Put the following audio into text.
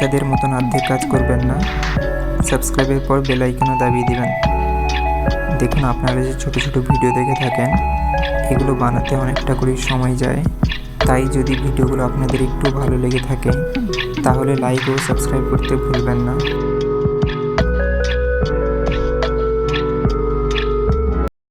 বাচ্চাদের মতন অর্ধেক কাজ করবেন না। সাবস্ক্রাইবের পর বেল আইকনও দাবিয়ে দিবেন। দেখুন, আপনারা যে ছোট ছোট ভিডিও দেখে থাকেন, এগুলো বানাতে অনেকটা করে সময় যায়। তাই যদি ভিডিওগুলো আপনাদের একটু ভালো লেগে থাকে, তাহলে লাইক ও সাবস্ক্রাইব করতে ভুলবেন না।